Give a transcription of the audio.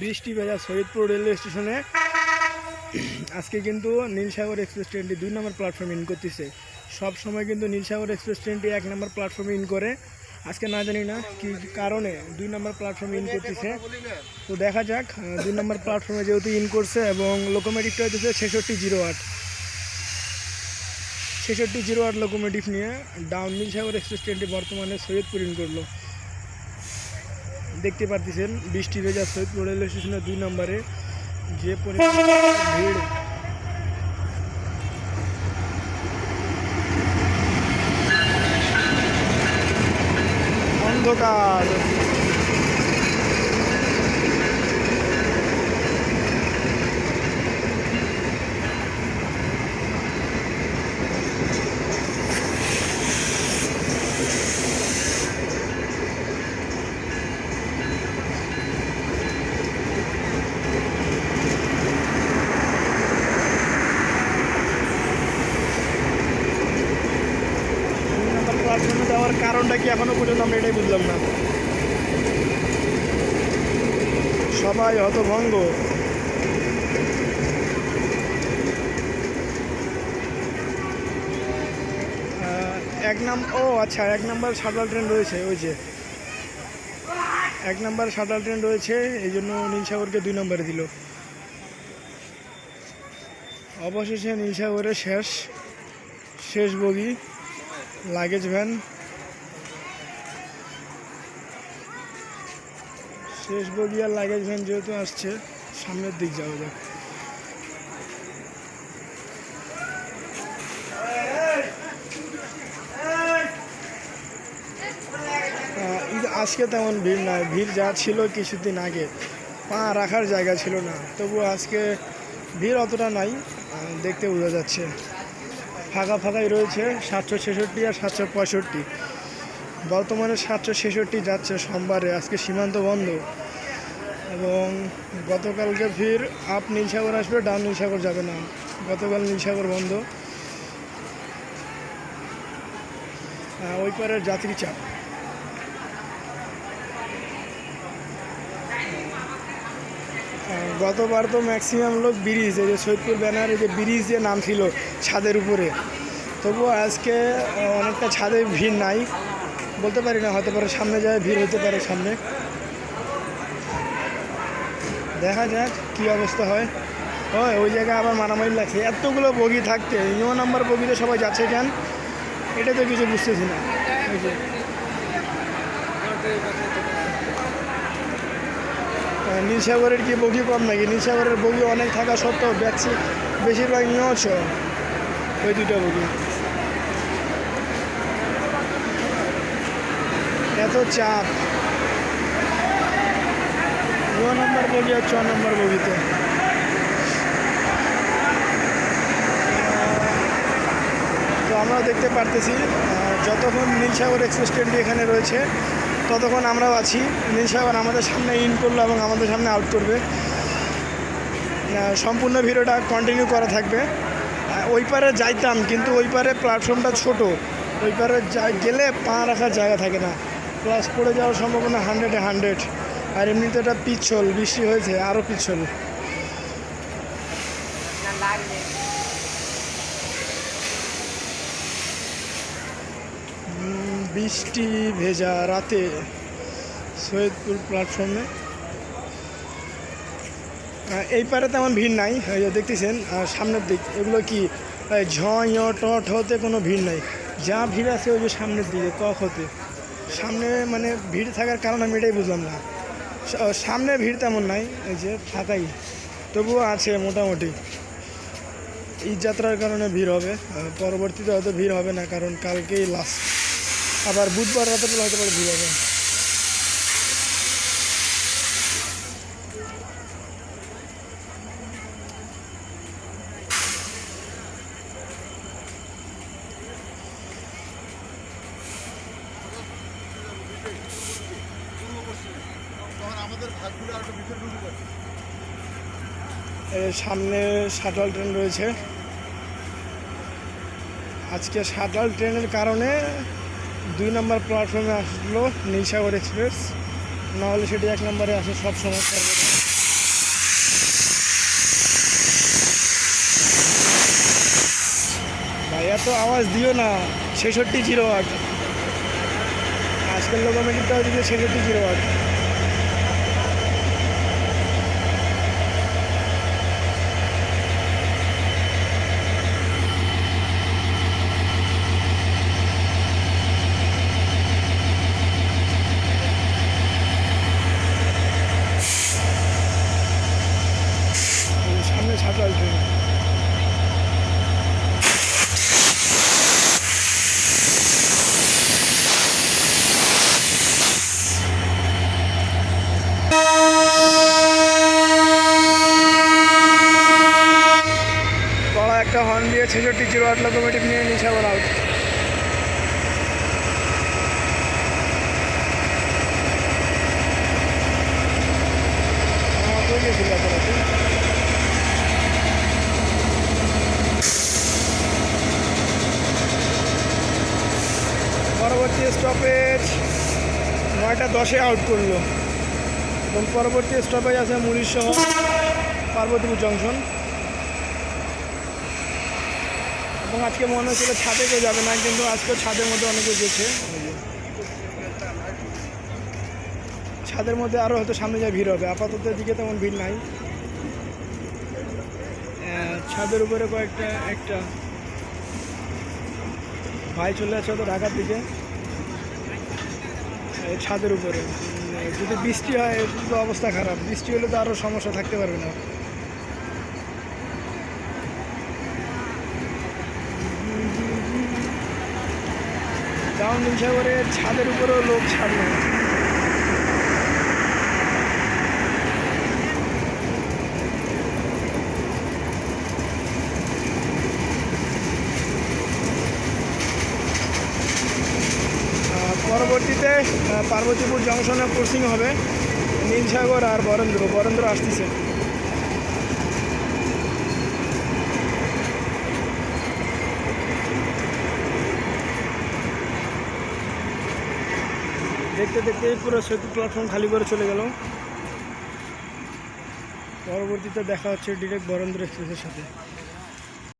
বৃষ্টি ভেজা শহীদপুর রেলওয়ে স্টেশনে। আজকে কিন্তু নীলসাগর এক্সপ্রেস ট্রেনটি দুই নম্বর প্ল্যাটফর্মে ইন করতেছে। সব সময় কিন্তু নীলসাগর এক্সপ্রেস ট্রেনটি এক নম্বর প্ল্যাটফর্মে ইন করে। আজকে না জানি না কি কারণে দুই নম্বর প্ল্যাটফর্মে ইন করতেছে। তো দেখা যাক দুই নম্বর প্ল্যাটফর্মে যেহেতু ইন করছে এবং লোকোমেটিভটা হচ্ছে ছেষট্টি জিরো আট। ছেষট্টি জিরো আট লোকোমেটিভ নিয়ে ডাউন নীলসাগর এক্সপ্রেস ট্রেনটি বর্তমানে সৈয়দপুর ইন করল। দেখতে পারতেছেন বৃষ্টি ভেজা সৈয়দপুর রেলওয়ে স্টেশনের দুই নম্বরে। যে পরিমাণ ভিড়। অন্ধকার দুই নম্বর যাওয়ার কারণটা কি এখনও পর্যন্ত আমরা এটাই বুঝলাম না? সবাই হতভঙ্গ এক নাম ও আচ্ছা এক নাম্বার শাটাল ট্রেন রয়েছে, ওই যে। এক নাম্বার শাটাল ট্রেন রয়েছে, এই জন্য নীলসাগরকে দুই নম্বরে দিল। অবশেষে নীলসাগরের শেষ শেষ বগি, লাগেজ ভ্যান শেষ বগি আর লাগেজ ভ্যান যেহেতু আসছে সামনের দিক যাওয়া আহ, আজকে তেমন ভিড় নাই। ভিড় যা ছিল কিছুদিন আগে পা রাখার জায়গা ছিল না। তবু আজকে ভিড় অতটা নাই দেখতে বোঝা যাচ্ছে। ফাঁকা ফাঁকাই রয়েছে সাতশো ছেষট্টি আর সাতশো পঁয়ষট্টি। বর্তমানে সাতশো ছেষট্টি যাচ্ছে সোমবারে, আজকে সীমান্ত বন্ধ। এবং গতকালকে ফির আপ নীলসাগর আসবে ডাউন নীলসাগর যাবে না। গতকাল নীলসাগর বন্ধ। ওই পারের যাত্রী চাপ। গতবার তো ম্যাক্সিমাম লোক ব্রিজ, এই যে সৈয়দপুর ব্যানারে যে ব্রিজ যে নাম ছিল ছাদের উপরে, তবুও আজকে অনেকটা ছাদে ভিড় নাই। বলতে পারি না হতে পারে সামনে যায়, ভিড় হতে পারে সামনে। দেখা যাক কী অবস্থা হয়। হয় ওই জায়গায় আবার মারামারি লাগছে। এতগুলো বগি থাকতে ইনো নাম্বার বগিতে সবাই যাচ্ছে কেন? এটা তো কিছু বুঝতেছি না। নীলসাগরের কি বগি কম নাকি? নীলসাগরের বগি অনেক থাকা সত্ত্বেও ব্যাচি বেশিরভাগ নিয়েছ ওই দুটো বগি। এত চাপ। ন নম্বর বগি আর ছ নম্বর বগিতে। তো আমরা দেখতে পারতেছি যতক্ষণ নীলসাগর এক্সপ্রেস ট্রেনটি এখানে রয়েছে, ততক্ষণ আমরাও আছি। নীলসাগর আমাদের সামনে ইন করল এবং আমাদের সামনে আউট করবে। সম্পূর্ণ ভিডিওটা কন্টিনিউ করা থাকবে। ওই পারে যাইতাম, কিন্তু ওই পারে প্ল্যাটফর্মটা ছোট। ওই পারে গেলে পা রাখার জায়গা থাকে না। প্লাস পড়ে যাওয়ার সম্ভাবনা হান্ড্রেডে হান্ড্রেড। আর এমনিতে এটা পিচ্ছল বৃষ্টি হয়েছে আরও পিচ্ছল। উম, বৃষ্টি ভেজা রাতে সৈয়দপুর প্ল্যাটফর্মে এই পারে তেমন ভিড় নাই দেখতেছেন সামনের দিক এগুলো কি ঝ ট হতে কোনো ভিড় নাই। যা ভিড় আছে ওই যে সামনের দিকে ক হতে সামনে মানে ভিড় থাকার কারণ আমি এটাই বুঝলাম না। সামনে ভিড় তেমন নাই, এই যে ফাঁকাই। তবুও আছে মোটামুটি। ঈদ যাত্রার কারণে ভিড় হবে পরবর্তীতে হয়তো ভিড় হবে না, কারণ কালকেই লাস্ট আবার বুধবার রাতে হয়তো ভিড় হবে। সামনে শাটল ট্রেন রয়েছে। আজকে শাটল ট্রেনের কারণে দুই নম্বর প্ল্যাটফর্মে আসলো নীলসাগর এক্সপ্রেস। নাহলে সেটি এক নম্বরে আসে সব সমস্যা ভাইয়া তো আওয়াজ দিও না, ছেষট্টি জিরো আট। আজকের লোকমেটিকটাও দিল ছেষট্টি জিরো আট। পরবর্তী স্টপেজ নয়টা দশে আউট করল। এবং পরবর্তী স্টপেজ আছে মুড়ির সহ পার্বতীপুর জংশন এবং আজকে মনে হচ্ছিল ছাদে কেউ যাবে না, কিন্তু আজকে ছাদের মধ্যে অনেকে গেছে। ছাদের মধ্যে আরও হয়তো সামনে যায় ভিড় হবে, আপাতত দিকে তেমন ভিড় নাই। ছাদের উপরে কয়েকটা, একটা ভাই চলে যাচ্ছে হয়তো ঢাকার দিকে। ছাদের উপরে। যদি বৃষ্টি হয় তো অবস্থা খারাপ। বৃষ্টি হলে তো আরও সমস্যা থাকতে পারবে না। ডাউন সাগরের ছাদের উপরেও লোক ছাড়লো। পরবর্তীতে পার্বতীপুর জংশনে ক্রসিং হবে। নীলসাগর আর বরেন্দ্র বরেন্দ্র আসতেছে। দেখতে দেখতে পুরো সেতু প্ল্যাটফর্ম খালি করে চলে গেল পরবর্তীতে দেখা হচ্ছে ডিরেক্ট বরেন্দ্র এক্সপ্রেসের সাথে।